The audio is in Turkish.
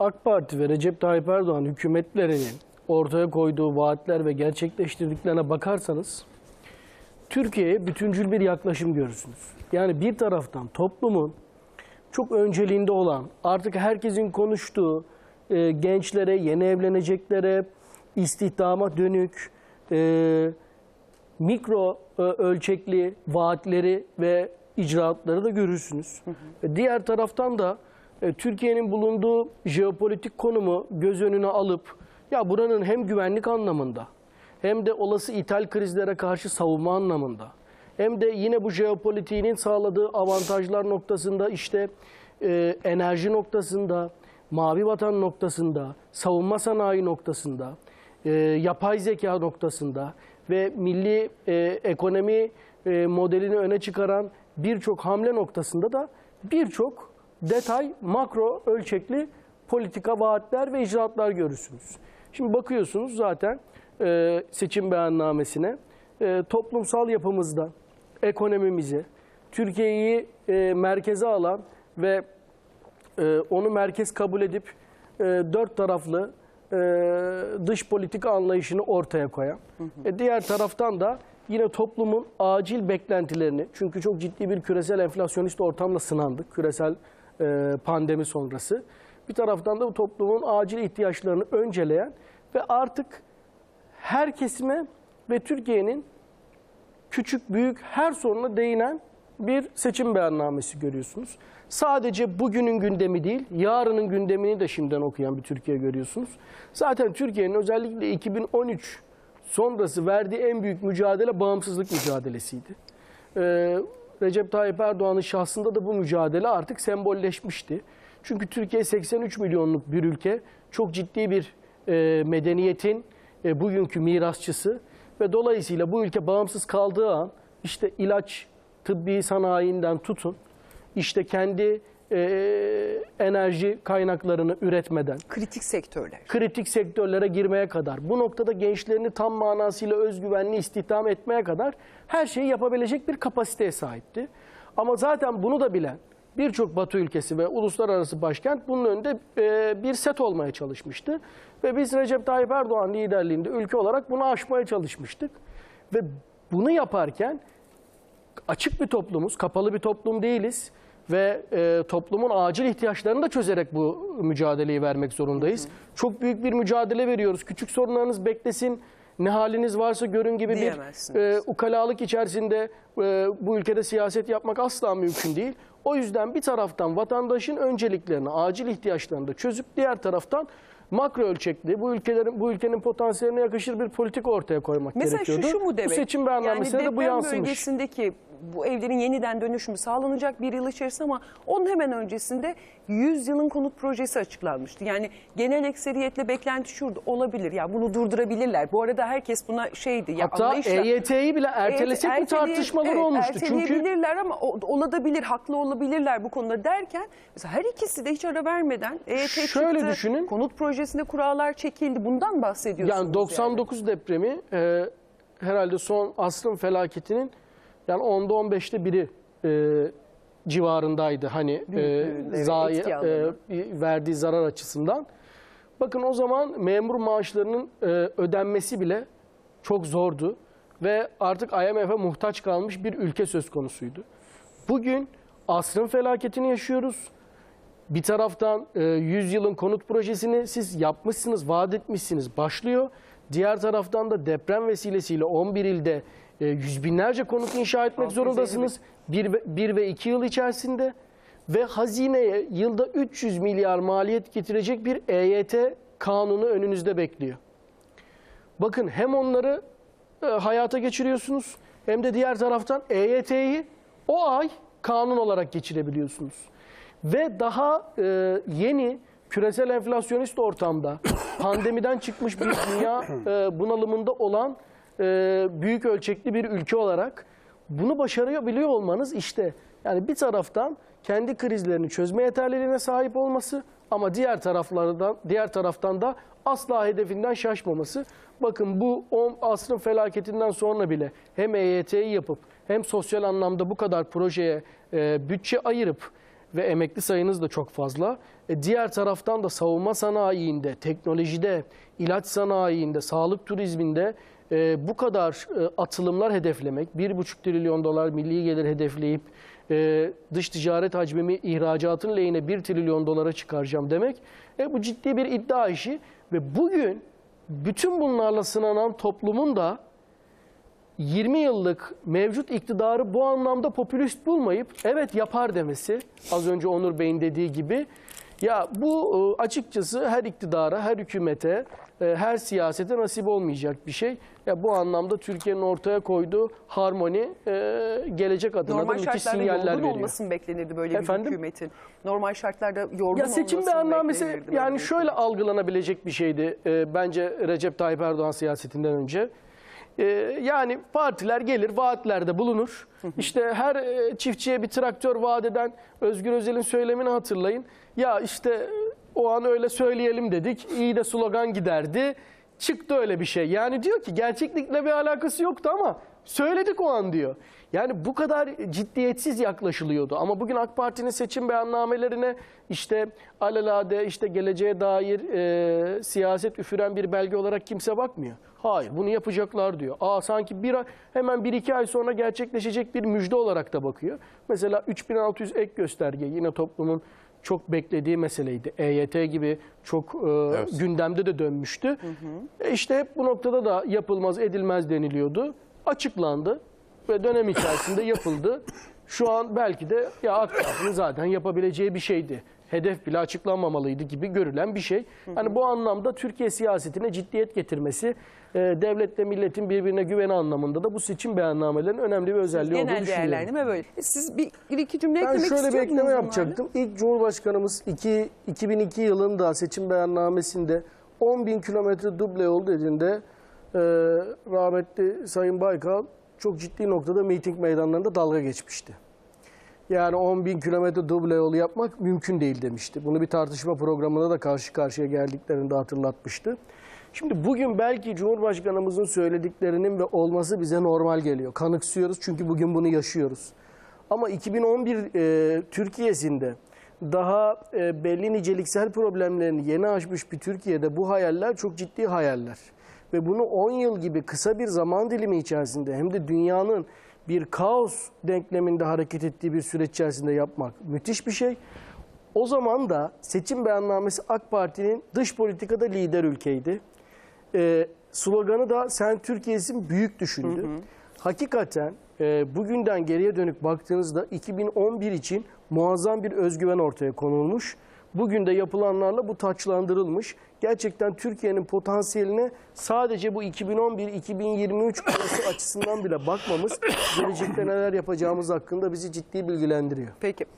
AK Parti ve Recep Tayyip Erdoğan hükümetlerinin ortaya koyduğu vaatler ve gerçekleştirdiklerine bakarsanız Türkiye'ye bütüncül bir yaklaşım görürsünüz. Yani bir taraftan toplumun çok önceliğinde olan, artık herkesin konuştuğu e, gençlere, yeni evleneceklere, istihdama dönük e, mikro e, ölçekli vaatleri ve icraatları da görürsünüz. Ve Diğer taraftan da Türkiye'nin bulunduğu jeopolitik konumu göz önüne alıp ya buranın hem güvenlik anlamında hem de olası ithal krizlere karşı savunma anlamında hem de yine bu jeopolitiğinin sağladığı avantajlar noktasında işte e, enerji noktasında, mavi vatan noktasında, savunma sanayi noktasında, e, yapay zeka noktasında ve milli e, ekonomi e, modelini öne çıkaran birçok hamle noktasında da birçok detay, makro ölçekli politika vaatler ve icraatlar görürsünüz. Şimdi bakıyorsunuz zaten e, seçim beyannamesine e, toplumsal yapımızda, ekonomimizi, Türkiye'yi e, merkeze alan ve e, onu merkez kabul edip e, dört taraflı e, dış politika anlayışını ortaya koyan. E, diğer taraftan da yine toplumun acil beklentilerini, çünkü çok ciddi bir küresel enflasyonist ortamla sınandık, küresel pandemi sonrası. Bir taraftan da bu toplumun acil ihtiyaçlarını önceleyen ve artık her kesime ve Türkiye'nin küçük büyük her soruna değinen bir seçim beyannamesi görüyorsunuz. Sadece bugünün gündemi değil, yarının gündemini de şimdiden okuyan bir Türkiye görüyorsunuz. Zaten Türkiye'nin özellikle 2013 sonrası verdiği en büyük mücadele bağımsızlık mücadelesiydi. Ee, Recep Tayyip Erdoğan'ın şahsında da bu mücadele artık sembolleşmişti. Çünkü Türkiye 83 milyonluk bir ülke, çok ciddi bir e, medeniyetin e, bugünkü mirasçısı ve dolayısıyla bu ülke bağımsız kaldığı an işte ilaç, tıbbi sanayinden tutun, işte kendi e, enerji kaynaklarını üretmeden, Kritik sektörler. kritik sektörlere girmeye kadar, bu noktada gençlerini tam manasıyla özgüvenli istihdam etmeye kadar her şeyi yapabilecek bir kapasiteye sahipti. Ama zaten bunu da bilen birçok Batı ülkesi ve uluslararası başkent bunun önünde e, bir set olmaya çalışmıştı. Ve biz Recep Tayyip Erdoğan liderliğinde ülke olarak bunu aşmaya çalışmıştık. Ve bunu yaparken açık bir toplumuz, kapalı bir toplum değiliz ve e, toplumun acil ihtiyaçlarını da çözerek bu mücadeleyi vermek zorundayız. Çok büyük bir mücadele veriyoruz. Küçük sorunlarınız beklesin, ne haliniz varsa görün gibi bir e, ukalalık içerisinde e, bu ülkede siyaset yapmak asla mümkün değil. O yüzden bir taraftan vatandaşın önceliklerini, acil ihtiyaçlarını da çözüp diğer taraftan makro ölçekli bu ülkelerin bu ülkenin potansiyeline yakışır bir politik ortaya koymak Mesela şu, gerekiyordu. şu mu demek? Bu seçim beyannamesine yani de bu yansımış. bölgesindeki bu evlerin yeniden dönüşümü sağlanacak bir yıl içerisinde ama onun hemen öncesinde 100 yılın konut projesi açıklanmıştı. Yani genel ekseriyetle beklenti şurada olabilir. Ya bunu durdurabilirler. Bu arada herkes buna şeydi. Ya Hatta anlayışla- EYT'yi bile ertelesek mi Evet, erteleye- tartışmalar evet, olmuştu. Çünkü Erteleyebilirler ama o- olabilir, haklı olabilirler bu konuda derken mesela her ikisi de hiç ara vermeden EYT Şöyle çıktı, düşünün. konut projesinde kurallar çekildi. Bundan bahsediyorsunuz. yani 99 depremi e, herhalde son asrın felaketinin yani 10'da 15'te biri e, civarındaydı hani e, zayi- e, verdiği zarar açısından. Bakın o zaman memur maaşlarının e, ödenmesi bile çok zordu ve artık IMF'e muhtaç kalmış bir ülke söz konusuydu. Bugün asrın felaketini yaşıyoruz. Bir taraftan e, 100 yılın konut projesini siz yapmışsınız, vaat etmişsiniz, başlıyor. Diğer taraftan da deprem vesilesiyle 11 ilde e, yüz binlerce konut inşa etmek 650 zorundasınız. 1 ve, bir ve 2 yıl içerisinde. Ve hazineye yılda 300 milyar maliyet getirecek bir EYT kanunu önünüzde bekliyor. Bakın hem onları e, hayata geçiriyorsunuz hem de diğer taraftan EYT'yi o ay kanun olarak geçirebiliyorsunuz. Ve daha e, yeni küresel enflasyonist ortamda pandemiden çıkmış bir dünya e, bunalımında olan e, büyük ölçekli bir ülke olarak bunu başarabiliyor olmanız işte yani bir taraftan kendi krizlerini çözme yeterliliğine sahip olması ama diğer taraflardan diğer taraftan da asla hedefinden şaşmaması. Bakın bu 10 asrın felaketinden sonra bile hem EYT'yi yapıp hem sosyal anlamda bu kadar projeye e, bütçe ayırıp ve emekli sayınız da çok fazla. E, diğer taraftan da savunma sanayinde, teknolojide, ilaç sanayinde, sağlık turizminde e, bu kadar e, atılımlar hedeflemek, 1,5 trilyon dolar milli gelir hedefleyip e, dış ticaret hacmimi ihracatın lehine 1 trilyon dolara çıkaracağım demek e, bu ciddi bir iddia işi ve bugün bütün bunlarla sınanan toplumun da 20 yıllık mevcut iktidarı bu anlamda popülist bulmayıp evet yapar demesi az önce Onur Bey'in dediği gibi ya bu e, açıkçası her iktidara, her hükümete, e, her siyasete nasip olmayacak bir şey. Ya bu anlamda Türkiye'nin ortaya koyduğu harmoni e, gelecek adına da Normal müthiş şartlarda sinyaller yorgun veriyor. olması mı beklenirdi böyle Efendim? bir hükümetin? Normal şartlarda yorgun Ya seçim beyannamesi yani şöyle algılanabilecek bir şeydi bence Recep Tayyip Erdoğan siyasetinden önce. E, yani partiler gelir, vaatlerde bulunur. İşte her e, çiftçiye bir traktör vaat eden Özgür Özel'in söylemini hatırlayın. Ya işte o an öyle söyleyelim dedik. İyi de slogan giderdi. Çıktı öyle bir şey. Yani diyor ki gerçeklikle bir alakası yoktu ama söyledik o an diyor. Yani bu kadar ciddiyetsiz yaklaşılıyordu. Ama bugün AK Parti'nin seçim beyannamelerine işte alelade işte geleceğe dair e, siyaset üfüren bir belge olarak kimse bakmıyor. Hayır bunu yapacaklar diyor. Aa sanki bir ay- hemen bir iki ay sonra gerçekleşecek bir müjde olarak da bakıyor. Mesela 3600 ek gösterge yine toplumun çok beklediği meseleydi. EYT gibi çok e, Evet. gündemde de dönmüştü. E işte hep bu noktada da yapılmaz edilmez deniliyordu. Açıklandı ve dönem içerisinde yapıldı. Şu an belki de ya AK Parti'nin zaten yapabileceği bir şeydi. Hedef bile açıklanmamalıydı gibi görülen bir şey. Hani bu anlamda Türkiye siyasetine ciddiyet getirmesi, e, devletle milletin birbirine güveni anlamında da bu seçim beyannamelerinin önemli bir özelliği olduğunu Genel düşünüyorum. değerlendirme böyle. Siz bir, bir iki cümle Ben eklemek şöyle bir istiyordunuz ekleme bunlarla. yapacaktım. İlk Cumhurbaşkanımız iki, 2002 yılında seçim beyannamesinde 10 bin kilometre duble yol dediğinde e, rahmetli Sayın Baykal çok ciddi noktada miting meydanlarında dalga geçmişti. Yani 10 bin kilometre duble yol yapmak mümkün değil demişti. Bunu bir tartışma programında da karşı karşıya geldiklerinde hatırlatmıştı. Şimdi bugün belki Cumhurbaşkanımızın söylediklerinin ve olması bize normal geliyor. Kanıksıyoruz çünkü bugün bunu yaşıyoruz. Ama 2011 e, Türkiye'sinde daha e, belli niceliksel problemlerini yeni aşmış bir Türkiye'de bu hayaller çok ciddi hayaller. Ve bunu 10 yıl gibi kısa bir zaman dilimi içerisinde hem de dünyanın bir kaos denkleminde hareket ettiği bir süreç içerisinde yapmak müthiş bir şey. O zaman da seçim beyannamesi AK Parti'nin dış politikada lider ülkeydi. Ee, sloganı da sen Türkiye'sin büyük düşündü. Hakikaten e, bugünden geriye dönük baktığınızda 2011 için muazzam bir özgüven ortaya konulmuş. Bugün de yapılanlarla bu taçlandırılmış. Gerçekten Türkiye'nin potansiyeline sadece bu 2011-2023 arası açısından bile bakmamız gelecekte neler yapacağımız hakkında bizi ciddi bilgilendiriyor. Peki.